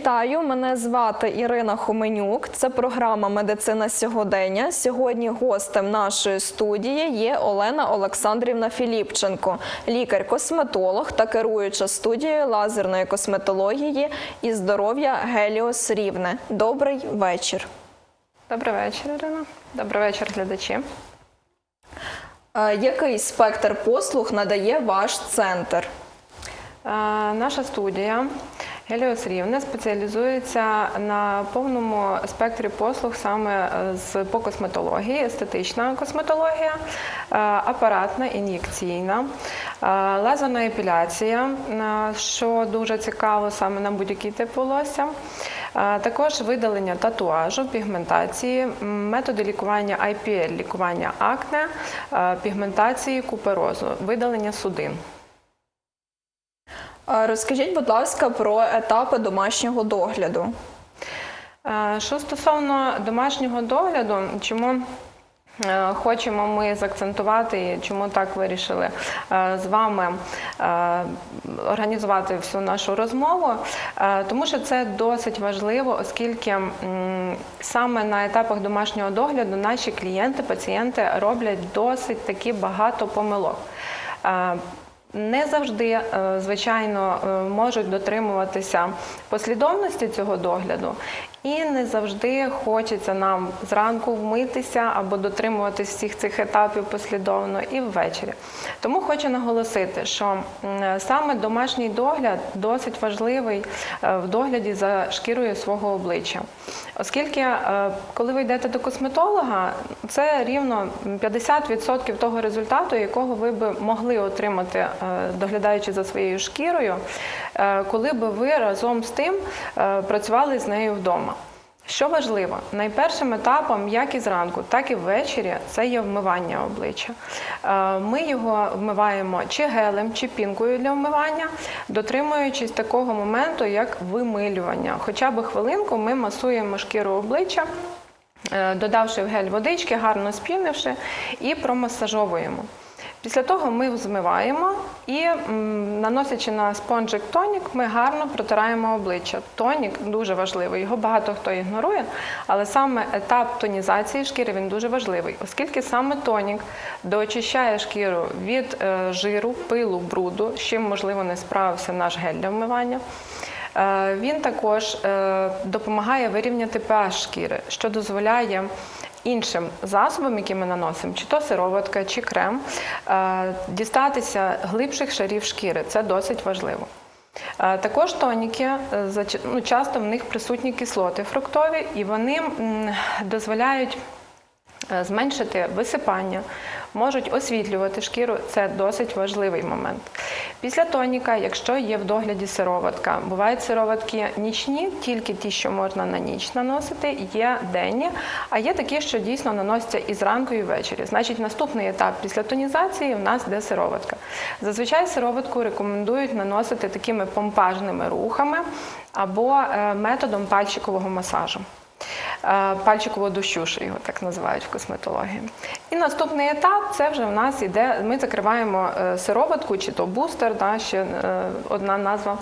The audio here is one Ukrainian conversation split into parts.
Вітаю, мене звати Ірина Хоменюк. Це програма Медицина сьогодення. Сьогодні гостем нашої студії є Олена Олександрівна Філіпченко, лікар-косметолог та керуюча студією лазерної косметології і здоров'я Геліос Рівне. Добрий вечір. Добрий вечір, Ірина. Добрий вечір, глядачі. Який спектр послуг надає ваш центр? Наша студія Геліос Рівне спеціалізується на повному спектрі послуг саме е, з по косметології, естетична косметологія, е, апаратна, ін'єкційна, е, лазерна епіляція, що дуже цікаво саме на будь-який тип волосся. Також видалення татуажу, пігментації, методи лікування IPL, лікування акне, пігментації куперозу, видалення судин. Розкажіть, будь ласка, про етапи домашнього догляду. Е, Що стосовно домашнього догляду, чому е, хочемо ми заакцентувати і чому так вирішили е, з вами організувати всю нашу розмову, тому що це досить важливо, оскільки саме на етапах домашнього догляду наші клієнти, пацієнти роблять досить таки багато помилок. Не завжди, е, звичайно, е, можуть дотримуватися послідовності цього догляду, і не завжди хочеться нам зранку вмитися або дотримуватись всіх цих етапів послідовно і ввечері. Тому хочу наголосити, що саме домашній догляд досить важливий е, в догляді за шкірою свого обличчя. Оскільки, е, коли ви йдете до косметолога, це рівно 50% того результату, якого ви би могли отримати, е, доглядаючи за своєю шкірою, коли би ви разом з тим працювали з нею вдома. Що важливо, найпершим етапом, як і зранку, так і ввечері, це є вмивання обличчя. Е, Ми його вмиваємо чи гелем, чи пінкою для вмивання, дотримуючись такого моменту, як вимилювання. Хоча б хвилинку ми масуємо шкіру обличчя. е, Додавши в гель водички, гарно спінивши і промасажовуємо. Після того ми змиваємо і, наносячи на спонжик тонік, ми гарно протираємо обличчя. Тонік дуже важливий, його багато хто ігнорує, але саме етап тонізації шкіри він дуже важливий, оскільки саме тонік доочищає шкіру від е, жиру, пилу, бруду, з чим можливо не справився наш гель для вмивання. Е, Він також е, допомагає вирівняти pH шкіри, що дозволяє іншим засобам, які ми наносимо, чи то сироватка, чи крем, е, дістатися глибших шарів шкіри. Це досить важливо. Е, Також тоніки, е, ну, часто в них присутні кислоти фруктові, і вони дозволяють зменшити висипання, можуть освітлювати шкіру. Це досить важливий момент. Після тоніка, якщо є в догляді сироватка, бувають сироватки нічні, тільки ті, що можна на ніч наносити, є денні, а є такі, що дійсно наносяться і зранку, і ввечері. Значить, наступний етап після тонізації в нас де сироватка. Зазвичай сироватку рекомендують наносити такими помпажними рухами або е, методом пальчикового масажу. Е, Пальчикового дощу, що його так називають в косметології. І наступний етап це вже в нас іде. Ми закриваємо е, сироватку, чи то бустер, да, ще е, одна назва.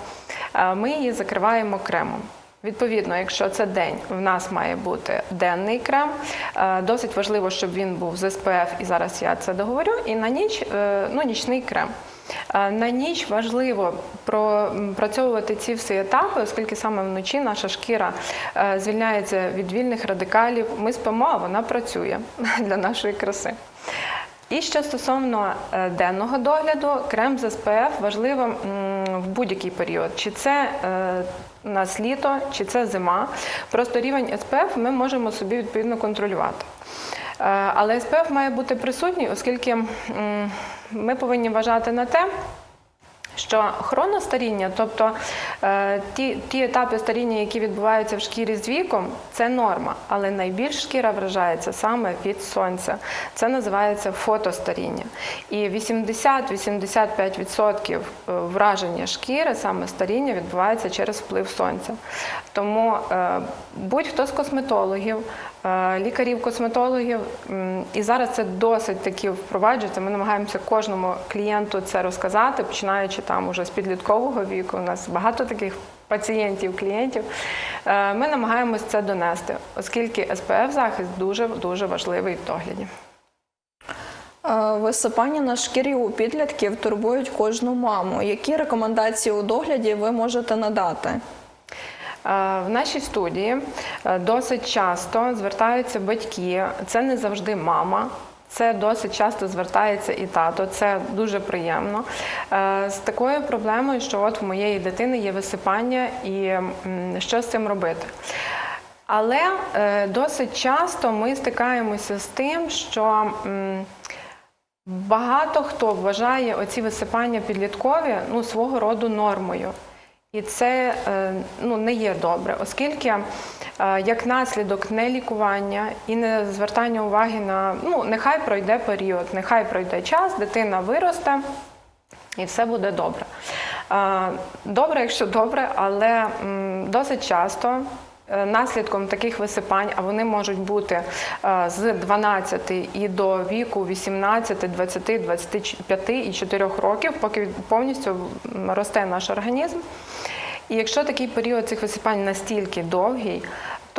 Ми її закриваємо кремом. Відповідно, якщо це день, в нас має бути денний крем. Досить важливо, щоб він був з SPF, і зараз я це договорю. І на ніч ну, нічний крем. Е, На ніч важливо пропрацьовувати ці всі етапи, оскільки саме вночі наша шкіра е, звільняється від вільних радикалів. Ми спимо, а вона працює для нашої краси. І що стосовно е, денного догляду, крем з SPF важливо в будь-який період. Чи це у нас літо, чи це зима. Просто рівень SPF ми можемо собі відповідно контролювати. Е, Але SPF має бути присутній, оскільки ми повинні вважати на те, що хроностаріння, тобто е, ті, ті етапи старіння, які відбуваються в шкірі з віком, це норма, але найбільш шкіра вражається саме від сонця. Це називається фотостаріння. І 80-85% враження шкіри, саме старіння, відбувається через вплив сонця. Тому е, будь-хто з косметологів, е, лікарів-косметологів, і зараз це досить таки впроваджується. Ми намагаємося кожному клієнту це розказати, починаючи там уже з підліткового віку. У нас багато таких пацієнтів, клієнтів, е, ми намагаємось це донести, оскільки СПФ захист дуже дуже важливий в догляді. Е, Висипання на шкірі у підлітків турбують кожну маму. Які рекомендації у догляді ви можете надати? Е, В нашій студії е, досить часто звертаються батьки. Це не завжди мама. Це досить часто звертається і тато, це дуже приємно. Е, З такою проблемою, що от в моєї дитини є висипання, і що з цим робити? Але досить часто ми стикаємося з тим, що багато хто вважає оці висипання підліткові ну, свого роду нормою. І це е, ну, не є добре, оскільки е, як наслідок не лікування і не звертання уваги на ну, нехай пройде період, нехай пройде час, дитина виросте і все буде добре. Е, Добре, якщо добре, але досить часто. Е, Наслідком таких висипань, а вони можуть бути е, з 12 і до віку 18, 20, 25 і 4 років, поки повністю росте наш організм. І якщо такий період цих висипань настільки довгий,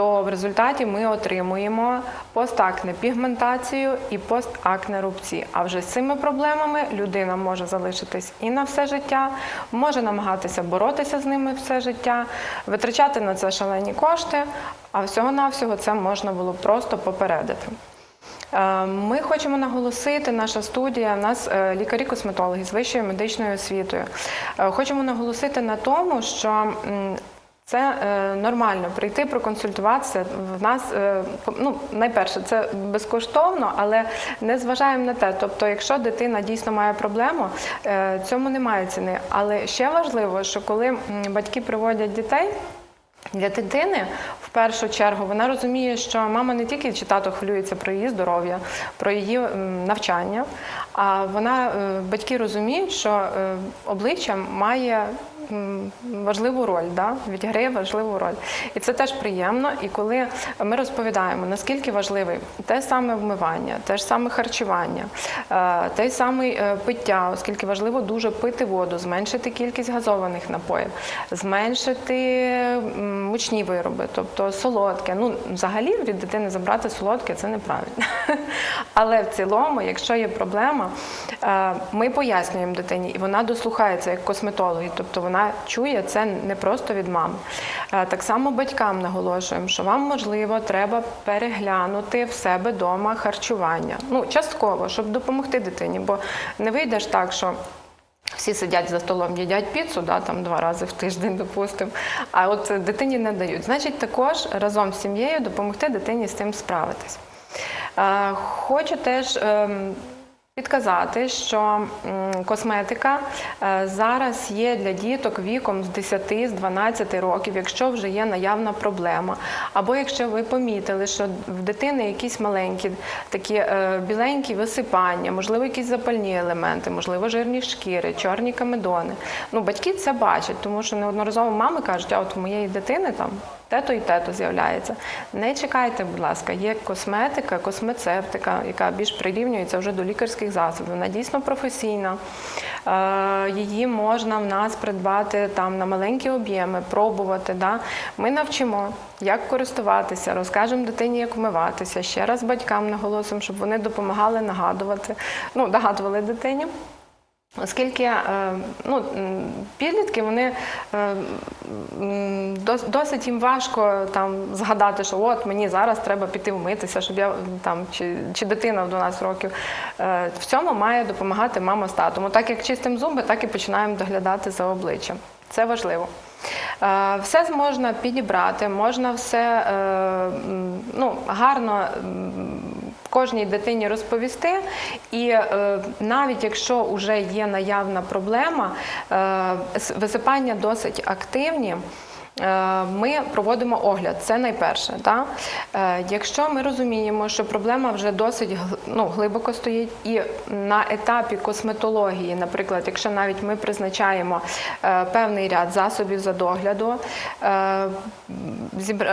то в результаті ми отримуємо постакне пігментацію і постакне рубці. А вже з цими проблемами людина може залишитись і на все життя, може намагатися боротися з ними все життя, витрачати на це шалені кошти, а всього-навсього це можна було просто попередити. Е, Ми хочемо наголосити, наша студія, у нас е, лікарі-косметологи з вищою медичною освітою. Е, Хочемо наголосити на тому, що це е, нормально прийти проконсультуватися. В нас е, ну, найперше це безкоштовно, але не зважаємо на те. Тобто, якщо дитина дійсно має проблему, е, цьому немає ціни. Але ще важливо, що коли батьки приводять дітей. Для дитини в першу чергу вона розуміє, що мама не тільки чи тато хвилюється про її здоров'я, про її навчання, а вона е, батьки розуміють, що е, обличчя має важливу роль, да? відіграє важливу роль. І це теж приємно. І коли ми розповідаємо, наскільки важливе те саме вмивання, те ж саме харчування, те саме е, пиття, оскільки важливо дуже пити воду, зменшити кількість газованих напоїв, зменшити мучні вироби, тобто солодке. Ну, взагалі від дитини забрати солодке це неправильно. Але в цілому, якщо є проблема, е, ми пояснюємо дитині, і вона дослухається як косметологи, тобто вона чує це не просто від мами. Е, Так само батькам наголошуємо, що вам можливо треба переглянути в себе вдома харчування. Ну, частково, щоб допомогти дитині, бо не вийдеш так, що. Всі сидять за столом, їдять піцу, да, там два рази в тиждень, допустимо, а от дитині не дають. Значить, також разом з сім'єю допомогти дитині з цим справитись. Е, Хочу теж підказати, що косметика е, зараз є для діток віком з 10 з 12 років, якщо вже є наявна проблема. Або якщо ви помітили, що в дитини якісь маленькі такі е, біленькі висипання, можливо, якісь запальні елементи, можливо, жирні шкіри, чорні камедони. Ну, батьки це бачать, тому що неодноразово мами кажуть, а от у моєї дитини там тето і тето з'являється. Не чекайте, будь ласка, є косметика, космецевтика, яка більш прирівнюється вже до лікарських засобів. Вона дійсно професійна. Е, Її можна в нас придбати там на маленькі об'єми, пробувати. Да? Ми навчимо, як користуватися, розкажемо дитині, як вмиватися. Ще раз батькам наголосимо, щоб вони допомагали нагадувати, ну, нагадували дитині. Оскільки е, ну, підлітки вони е, досить їм важко там згадати, що от мені зараз треба піти вмитися, щоб я там чи, чи дитина в 12 років. Е, В цьому має допомагати мама з татом. Так як чистимо зуби, так і починаємо доглядати за обличчям. Це важливо. Все можна підібрати, можна все ну, гарно кожній дитині розповісти. І е, навіть якщо вже є наявна проблема, е, висипання досить активні. Е, Ми проводимо огляд, це найперше. Да? Е, Якщо ми розуміємо, що проблема вже досить ну, глибоко стоїть, і на етапі косметології, наприклад, якщо навіть ми призначаємо е, певний ряд засобів за догляду,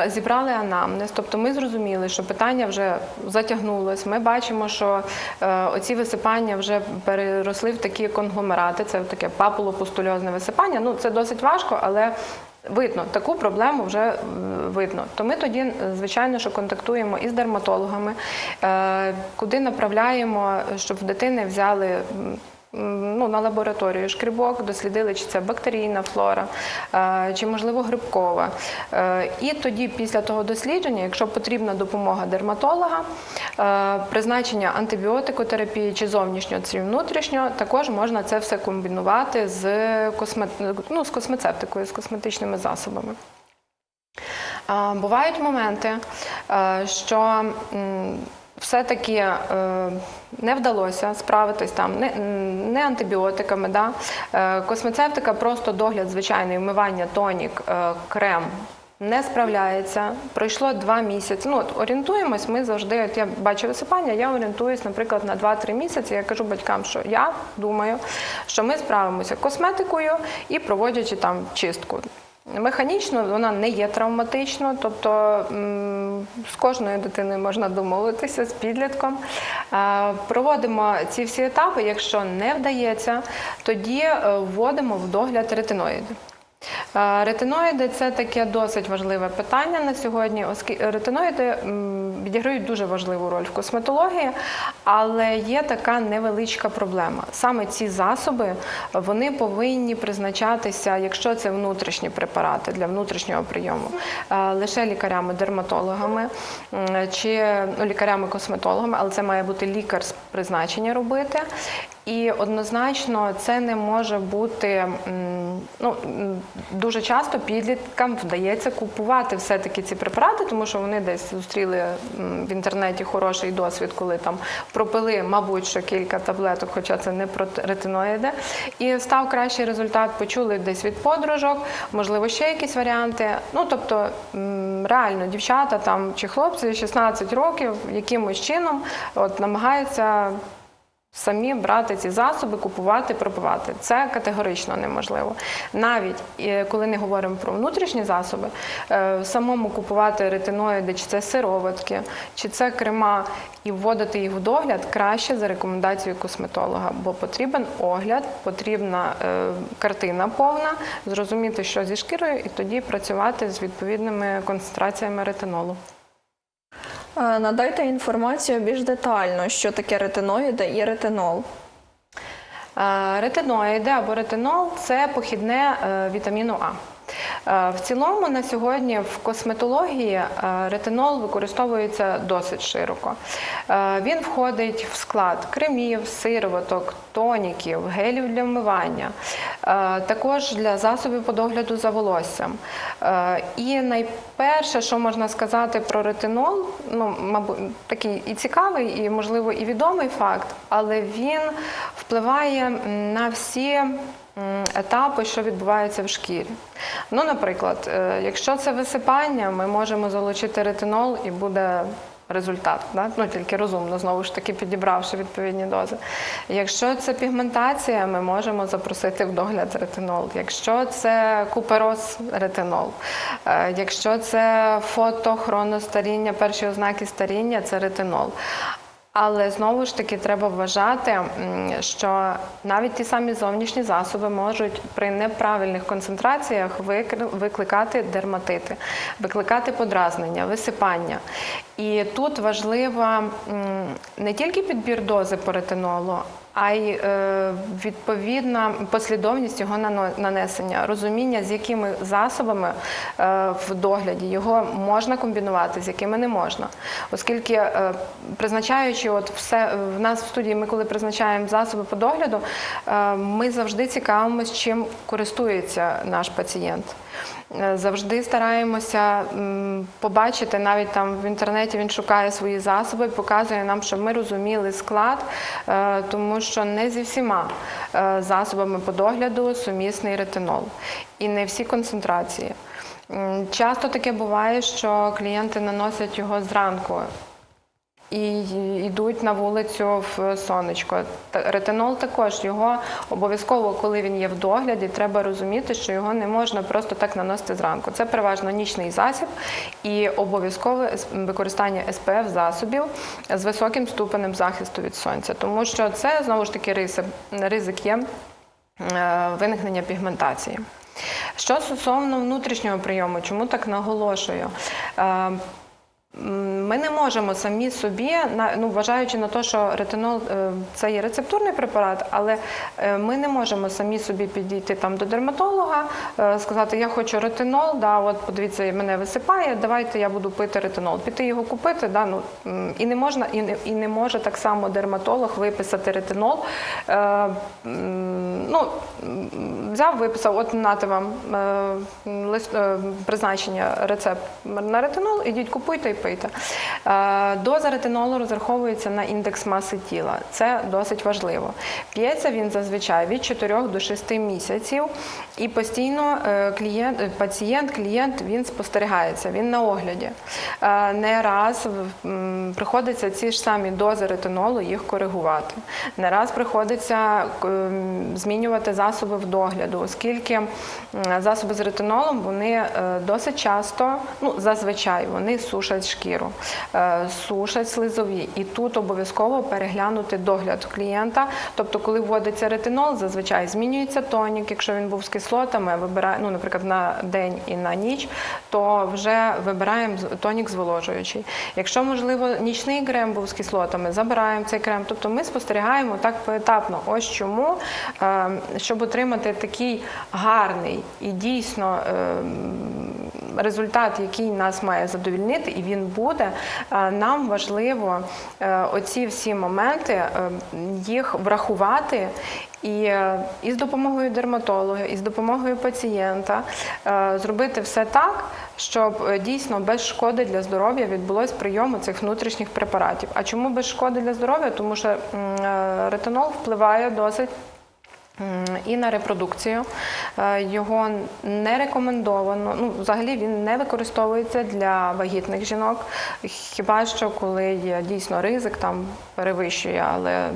зібрали анамнез, тобто ми зрозуміли, що питання вже затягнулось. Ми бачимо, що оці висипання вже переросли в такі конгломерати. Це таке папулопустульозне висипання. Ну це досить важко, але Видно, таку проблему вже е, видно. То ми тоді, е, звичайно, що контактуємо із дерматологами, е, куди направляємо, щоб в дитини взяли. М, Ну, на лабораторію шкрібок дослідили, чи це бактерійна флора, е, чи можливо грибкова. Е, І тоді, після того дослідження, якщо потрібна допомога дерматолога, е, призначення антибіотикотерапії чи зовнішнього чи внутрішнього, також можна це все комбінувати з, косме... ну, з космецевтикою, з косметичними засобами. Бувають моменти, е, що все-таки е, не вдалося справитись там не, не антибіотиками. Да? Е, Космецевтика просто догляд звичайний, вмивання, тонік, е, крем. Не справляється. Пройшло два місяці. Ну от орієнтуємось. Ми завжди. От я бачу висипання. Я орієнтуюсь, наприклад, на 2-3 місяці. Я кажу батькам, що я думаю, що ми справимося косметикою і проводячи там чистку. Механічно вона не є травматичною, тобто з кожною дитиною можна домовитися з підлітком. Проводимо ці всі етапи. Якщо не вдається, тоді е, вводимо в догляд ретиноїди. Ретиноїди це таке досить важливе питання на сьогодні, оскільки ретиноїди відіграють дуже важливу роль в косметології, але є така невеличка проблема. Саме ці засоби вони повинні призначатися, якщо це внутрішні препарати для внутрішнього прийому, е, лише лікарями-дерматологами чи ну, лікарями-косметологами, але це має бути лікар з призначення робити. І однозначно це не може бути ну дуже часто підліткам вдається купувати все-таки ці препарати, тому що вони десь зустріли в інтернеті хороший досвід, коли там пропили, мабуть, що кілька таблеток, хоча це не про ретиноїди, і став кращий результат. Почули десь від подружок, можливо, ще якісь варіанти. Ну тобто реально дівчата там чи хлопці 16 років якимось чином от намагаються самі брати ці засоби, купувати, пропивати. Це категорично неможливо. Навіть е, коли не говоримо про внутрішні засоби, е, самому купувати ретиноїди, чи це сироватки, чи це крема, і вводити їх в догляд краще за рекомендацією косметолога, бо потрібен огляд, потрібна е, картина повна, зрозуміти, що зі шкірою, і тоді працювати з відповідними концентраціями ретинолу. Е, Надайте інформацію більш детально, що таке ретиноїди і ретинол. Е, Ретиноїди або ретинол це похідне е, вітаміну А. Е, В цілому на сьогодні в косметології е, ретинол використовується досить широко. Е, Він входить в склад кремів, сироваток, тоніків, гелів для вмивання, також для засобів по догляду за волоссям. І найперше, що можна сказати про ретинол, ну, мабуть, такий і цікавий, і, можливо, і відомий факт, але він впливає на всі етапи, що відбуваються в шкірі. Ну, наприклад, е, якщо це висипання, ми можемо залучити ретинол і буде результат. Да? Ну, тільки розумно, знову ж таки, підібравши відповідні дози. Якщо це пігментація, ми можемо запросити в догляд ретинол. Якщо це купероз ретинол. Е, Якщо це фотохроностаріння, перші ознаки старіння це ретинол. Але знову ж таки треба вважати, що навіть ті самі зовнішні засоби можуть при неправильних концентраціях викликати дерматити, викликати подразнення, висипання. І тут важлива не тільки підбір дози по ретинолу, а й е, відповідна послідовність його нанесення, розуміння, з якими засобами е, в догляді його можна комбінувати, з якими не можна. Оскільки е, призначаючи, от все в нас в студії, ми коли призначаємо засоби по догляду, ми завжди цікавимося, чим користується наш пацієнт. Е, Завжди стараємося побачити, навіть там в інтернеті він шукає свої засоби, показує нам, щоб ми розуміли склад, е, тому що не зі всіма е, засобами по догляду сумісний ретинол. І не всі концентрації. Часто таке буває, що клієнти наносять його зранку і йдуть на вулицю в сонечко. Ретинол також його обов'язково, коли він є в догляді, треба розуміти, що його не можна просто так наносити зранку. Це переважно нічний засіб і обов'язкове використання СПФ засобів з високим ступенем захисту від сонця, тому що це знову ж таки риси- ризик є е, виникнення пігментації. Що стосовно внутрішнього прийому, чому так наголошую? Ми не можемо самі собі, ну, вважаючи на те, що ретинол е, це є рецептурний препарат, але е, ми не можемо самі собі підійти там до дерматолога, е, сказати, я хочу ретинол, да, от подивіться, мене висипає, давайте я буду пити ретинол. Піти його купити, да, ну, і не можна, і не, і не може так само дерматолог виписати ретинол. Е, ну, взяв, виписав, от нате вам е, лист, е, призначення, рецепт на ретинол, ідіть купуйте Е, Доза ретинолу розраховується на індекс маси тіла. Це досить важливо. П'ється він зазвичай від 4 до 6 місяців, і постійно е, клієнт, е, пацієнт, клієнт він спостерігається, він на огляді. Е, Не раз приходиться ці ж самі дози ретинолу їх коригувати. Не раз приходиться змінювати засоби в догляду, оскільки засоби з ретинолом вони е, досить часто, ну зазвичай вони сушать шкіру, е, сушать слизові. І тут обов'язково переглянути догляд клієнта. Тобто, коли вводиться ретинол, зазвичай змінюється тонік. Якщо він був з кислотами, вибирає, ну, наприклад, на день і на ніч, то вже вибираємо тонік зволожуючий. Якщо, можливо, нічний крем був з кислотами, забираємо цей крем. Тобто ми спостерігаємо так поетапно. Ось чому, е, щоб отримати такий гарний і дійсно е, результат, який нас має задовільнити, і він буде, нам важливо е, оці всі моменти е, їх врахувати. І, е, і з допомогою дерматолога, і з допомогою пацієнта зробити все так, щоб дійсно без шкоди для здоров'я відбулось прийому цих внутрішніх препаратів. А чому без шкоди для здоров'я? Тому що ретинол впливає досить І на репродукцію Е, його не рекомендовано. Ну, взагалі він не використовується для вагітних жінок. Хіба що коли є дійсно ризик, там перевищує, але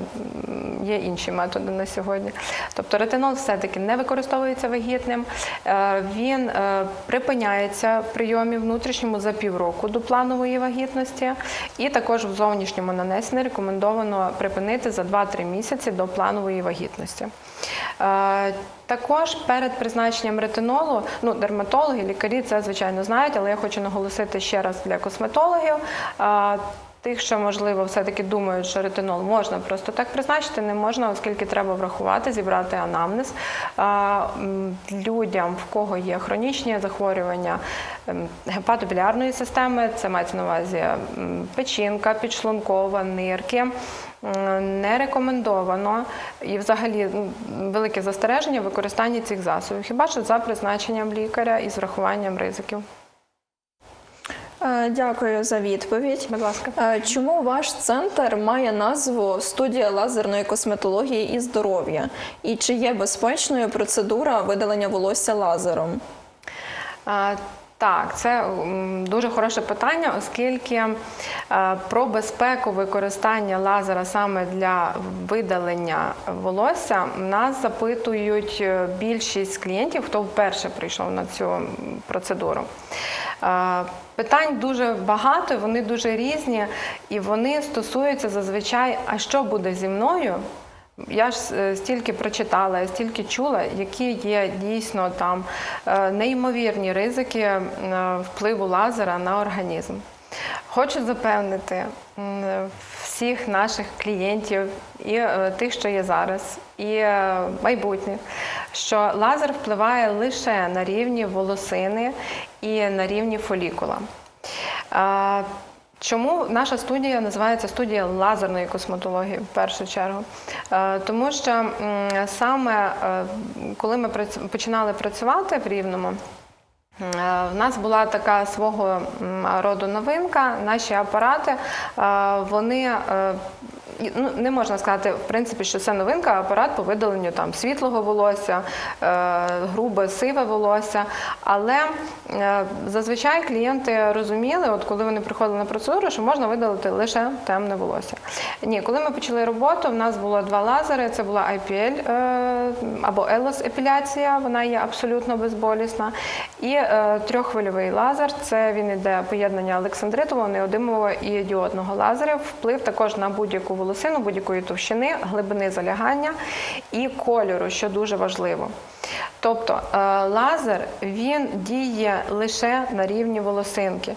є інші методи на сьогодні. Тобто ретинол все-таки не використовується вагітним. Е, Він е, припиняється в прийомі внутрішньому за півроку до планової вагітності, і також в зовнішньому нанесенні рекомендовано припинити за 2-3 місяці до планової вагітності. Е, Також перед призначенням ретинолу, ну дерматологи, лікарі це звичайно знають, але я хочу наголосити ще раз для косметологів. е, Тих, що можливо все-таки думають, що ретинол можна просто так призначити, не можна, оскільки треба врахувати, зібрати анамнез. Людям, в кого є хронічні захворювання ем, гепатобілярної системи, це мається на увазі печінка, підшлункова, нирки. М, Не рекомендовано і взагалі велике застереження в використанні цих засобів, хіба що за призначенням лікаря і з врахуванням ризиків. Е, Дякую за відповідь. Будь ласка. Е, Чому ваш центр має назву студія лазерної косметології і здоров'я? І чи є безпечною процедура видалення волосся лазером? Так, це дуже хороше питання, оскільки е, про безпеку використання лазера саме для видалення волосся нас запитують е, більшість клієнтів, хто вперше прийшов на цю процедуру. Е, Питань дуже багато, вони дуже різні, і вони стосуються зазвичай, а що буде зі мною, я ж е, стільки прочитала, стільки чула, які є дійсно там е, неймовірні ризики е, впливу лазера на організм. Хочу запевнити всіх наших клієнтів і тих, що є зараз, і майбутніх, що лазер впливає лише на рівні волосини і на рівні фолікула. Чому наша студія називається студія лазерної косметології в першу чергу? Е, Тому що саме е, коли ми починали працювати в Рівному, е, в нас була така свого роду новинка. Наші апарати, вони ну, не можна сказати, в принципі, що це новинка, апарат по видаленню там світлого волосся, е, грубе, сиве волосся. Але е, зазвичай клієнти розуміли, от коли вони приходили на процедуру, що можна видалити лише темне волосся. Ні, коли ми почали роботу, в нас було два лазери. Це була IPL е, або елос епіляція, вона є абсолютно безболісна. І трьоххвильовий лазер це він іде поєднання Олександритового, неодимового і діодного лазерів. Вплив також на будь-яку волосину, будь-якої товщини, глибини залягання і кольору, що дуже важливо. Тобто е, лазер він діє лише на рівні волосинки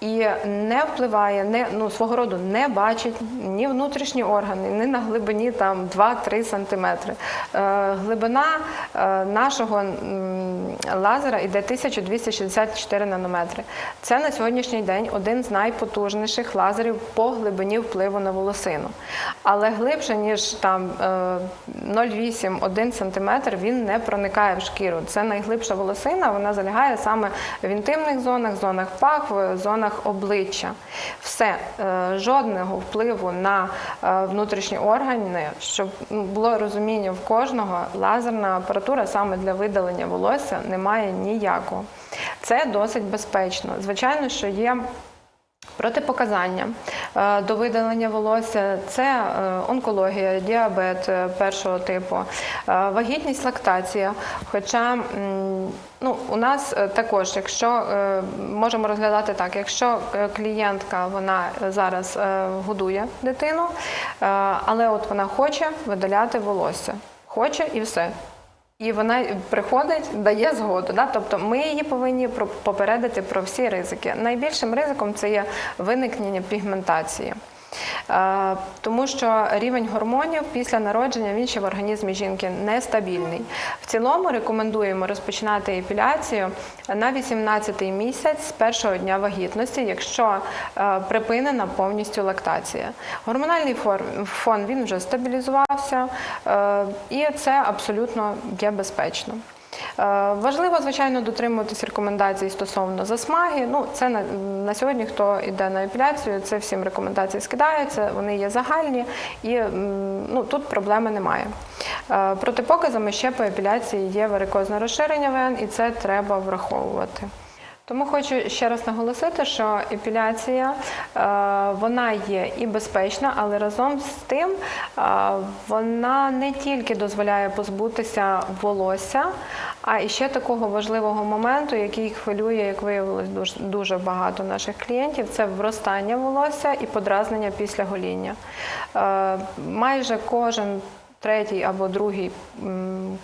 і не впливає, не ну свого роду не бачить ні внутрішні органи, ні на глибині там 2-3 сантиметри. Е, глибина е, нашого лазера йде 1264 нанометри. Це на сьогоднішній день один з найпотужніших лазерів по глибині впливу на волосину. Але глибше ніж там е, 0,8-1 сантиметр він не проникає в шкіру. Це найглибша волосина, вона залягає саме в інтимних зонах, зонах пах, в зонах обличчя. Все, е, жодного впливу на е, внутрішні органи, щоб ну, було розуміння в кожного, лазерна апаратура саме для видалення волосся немає ніякого. Це досить безпечно. Звичайно, що є Протипоказання е, до видалення волосся це онкологія, діабет першого типу, вагітність, лактація. Хоча ну, у нас е, також, якщо е, можемо розглядати так, якщо е, клієнтка вона зараз годує дитину, але от вона хоче видаляти волосся, хоче і все. І вона приходить, дає згоду. Да? Тобто ми її повинні попередити про всі ризики. Найбільшим ризиком це є виникнення пігментації. Е, Тому що рівень гормонів після народження він ще в організмі жінки нестабільний. В цілому рекомендуємо розпочинати епіляцію на 18-й місяць з першого дня вагітності, якщо е, припинена повністю лактація. Гормональний фон він вже стабілізувався, е, і це абсолютно є безпечно. Е, Важливо, звичайно, дотримуватись рекомендацій стосовно засмаги. Ну, це на, на сьогодні, хто йде на епіляцію, це всім рекомендації скидаються, вони є загальні і ну, тут проблеми немає. Е, Протипоказами ще по епіляції є варикозне розширення вен, і це треба враховувати. Тому хочу ще раз наголосити, що епіляція е, вона є і безпечна, але разом з тим е, вона не тільки дозволяє позбутися волосся, а і ще такого важливого моменту, який хвилює, як виявилось, дуже, дуже багато наших клієнтів, це вростання волосся і подразнення після гоління. Е, майже кожен третій або другий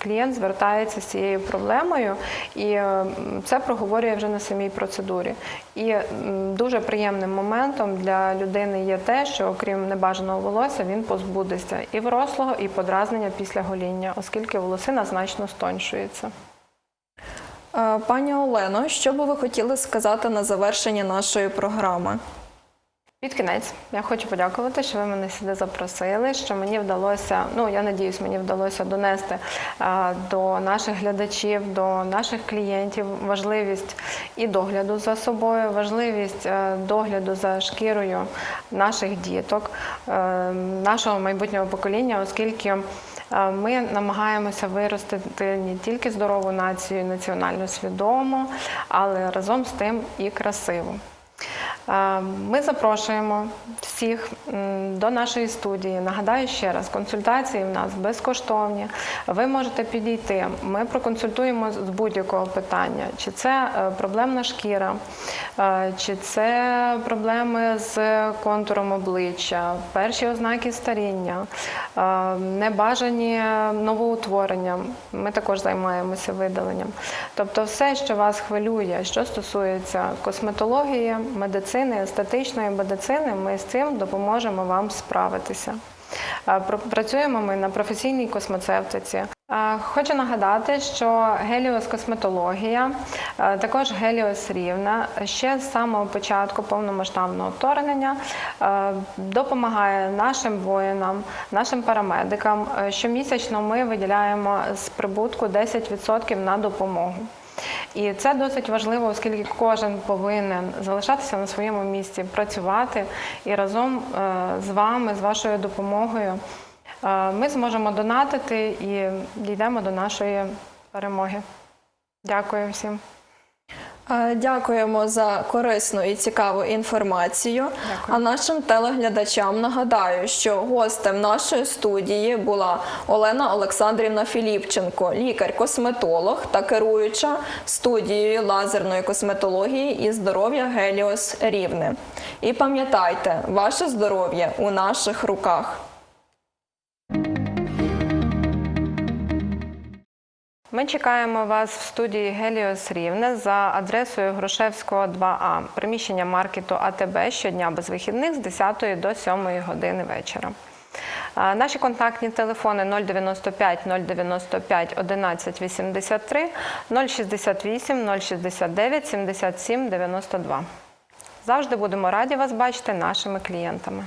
клієнт звертається з цією проблемою, і е, це проговорює вже на самій процедурі. І дуже приємним моментом для людини є те, що окрім небажаного волосся, він позбудеться і врослого, і подразнення після гоління, оскільки волосина значно стоншується. Е, Пані Олено, що би ви хотіли сказати на завершення нашої програми? Під кінець я хочу подякувати, що ви мене сюди запросили. Що мені вдалося, ну я надіюсь, мені вдалося донести до наших глядачів, до наших клієнтів важливість і догляду за собою, важливість е, догляду за шкірою наших діток, е, нашого майбутнього покоління, оскільки. е, Ми намагаємося виростити не тільки здорову націю, національно свідому, але разом з тим і красиву. Е, Ми запрошуємо всіх до нашої студії. Нагадаю ще раз, консультації в нас безкоштовні. Ви можете підійти. Ми проконсультуємо з будь-якого питання, чи це е, проблемна шкіра, е, чи це проблеми з контуром обличчя, перші ознаки старіння, небажані новоутворення. Ми також займаємося видаленням. Тобто, все, що вас хвилює, що стосується косметології, медицини, естетичної медицини, ми з цим допоможемо вам справитися. Працюємо ми на професійній космецевтиці. Е, Хочу нагадати, що Геліос косметологія, також Геліос Рівна, ще з самого початку повномасштабного вторгнення допомагає нашим воїнам, нашим парамедикам. Щомісячно ми виділяємо з прибутку 10% на допомогу. І це досить важливо, оскільки кожен повинен залишатися на своєму місці, працювати і разом е, з вами, з вашою допомогою, е, ми зможемо донатити і дійдемо до нашої перемоги. Дякую всім. Е, Дякуємо за корисну і цікаву інформацію. Дякую. А нашим телеглядачам нагадаю, що гостем нашої студії була Олена Олександрівна Філіпченко, лікар-косметолог та керуюча студією лазерної косметології і здоров'я Геліос Рівне. І пам'ятайте, ваше здоров'я у наших руках. Ми чекаємо вас в студії Геліос Рівне за адресою Грушевського 2А, приміщення маркету АТБ щодня без вихідних з 10 до 7 години вечора. Наші контактні телефони 095 095 11 83 068 069 77 92. Завжди будемо раді вас бачити нашими клієнтами.